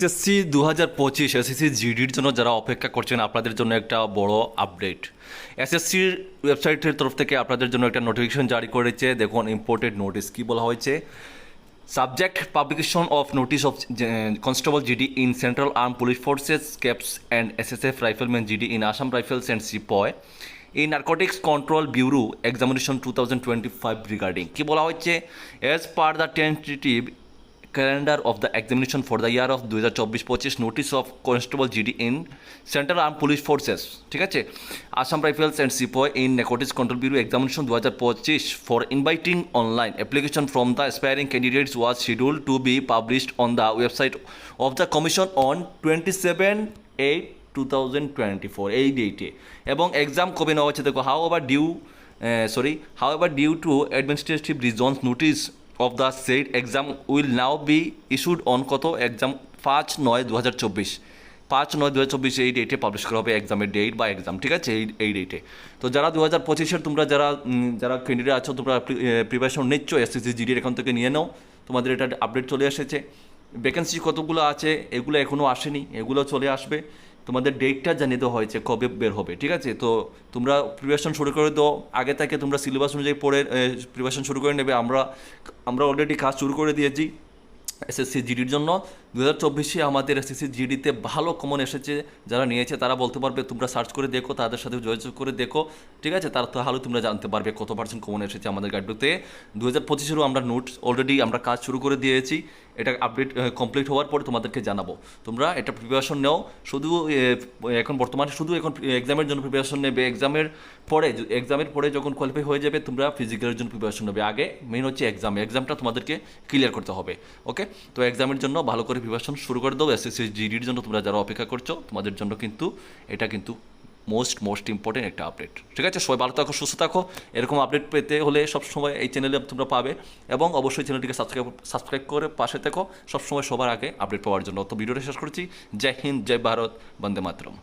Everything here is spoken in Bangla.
এসএসসি দু হাজার পঁচিশ, এসএসসি জিডির জন্য যারা অপেক্ষা করছেন, আপনাদের জন্য একটা বড় আপডেট। এসএসসির ওয়েবসাইটের তরফ থেকে আপনাদের জন্য একটা নোটিফিকেশন জারি করেছে। দেখুন ইম্পোর্টেড নোটিস কি বলা হয়েছে? Subject publication of notice of constable GD in central arm police forces caps and SSF rifleman GD in Assam rifles and sepoy এই narcotics control bureau examination two thousand twenty five regarding কি বলা হচ্ছে as per the tentative calendar of the examination for the year of 2024-25 notice of constable GD in Central Armed Police Forces ঠিক আছে Assam rifles and sepoy in narcotics control bureau examination 2025 for inviting online application from the aspiring candidates was scheduled to be published on the website of the commission on 27 8 2024 এই ডেটে এবং এক্সাম কবে নেওয়া হচ্ছে দেখো how over due sorry however due to administrative reasons notice of the set exam will now be issued on কত? এক্সাম পাঁচ নয় দু হাজার চব্বিশ। পাঁচ নয় দু হাজার চব্বিশ এই ডেটে পাবলিশ করা হবে এক্সামের ডেট বা এক্সাম ঠিক আছে? এই এই ডেটে তো যারা দু হাজার পঁচিশের তোমরা যারা যারা ক্যান্ডিডেট আছো, তোমরা প্রিপারেশন নিচ্ছ এসএসসি জিডির এখান থেকে নিয়ে নাও। তোমাদের এটা আপডেট চলে এসেছে। ভ্যাকেন্সি কতগুলো আছে? এগুলো এখনও আসেনি। এগুলো চলে আসবে। তোমাদের ডেটটা জানিয়ে দেওয়া হয়েছে কবে বের হবে, ঠিক আছে? তো তোমরা প্রিপারেশন শুরু করে দাও, আগে থেকে তোমরা সিলেবাস অনুযায়ী পড়ে প্রিপারেশন শুরু করে নেবে। আমরা আমরা অলরেডি কাজ শুরু করে দিয়েছি এসএসসি জিডির জন্য। দু হাজার চব্বিশে আমাদের এসএসসি জিডিতে ভালো কমন এসেছে, যারা নিয়েছে তারা বলতে পারবে, তোমরা সার্চ করে দেখো, তাদের সাথে যোগাযোগ করে দেখো, ঠিক আছে? তার তাহলে তোমরা জানতে পারবে কত পার্সেন্ট কমন এসেছে আমাদের গাইডবুকতে দু হাজার পঁচিশেরও আমরা নোটস অলরেডি আমরা কাজ শুরু করে দিয়েছি, এটা আপডেট কমপ্লিট হওয়ার পরে তোমাদেরকে জানাব। তোমরা এটা প্রিপারেশন নাও, শুধু এখন বর্তমানে শুধু এখন এক্সামের জন্য প্রিপারেশন নেবে। এক্সামের পরে এক্সামের পরে যখন কোয়ালিফাই হয়ে যাবে, তোমরা ফিজিক্যালের জন্য প্রিপারেশন নেবে। আগে মেন হচ্ছে এক্সাম এক্সামটা তোমাদেরকে ক্লিয়ার করতে হবে ওকে তো এক্সামের জন্য ভালো করে প্রিপারেশন শুরু করে দাও এসএসসি জিডির জন্য তোমরা যারা অপেক্ষা করছ, তোমাদের জন্য কিন্তু এটা কিন্তু মোস্ট মোস্ট ইম্পর্টেন্ট একটা আপডেট ঠিক আছে? সবাই ভালো থাকো, সুস্থ থাকো। এরকম আপডেট পেতে হলে সবসময় এই চ্যানেলে তোমরা পাবে এবং অবশ্যই চ্যানেলটিকে সাবস্ক্রাইব সাবস্ক্রাইব করে পাশে থেকো। সবসময় সবার আগে আপডেট পাওয়ার জন্য। তো ভিডিওটা শেষ করছি। জয় হিন্দ, জয় ভারত, বন্দে মাতরম।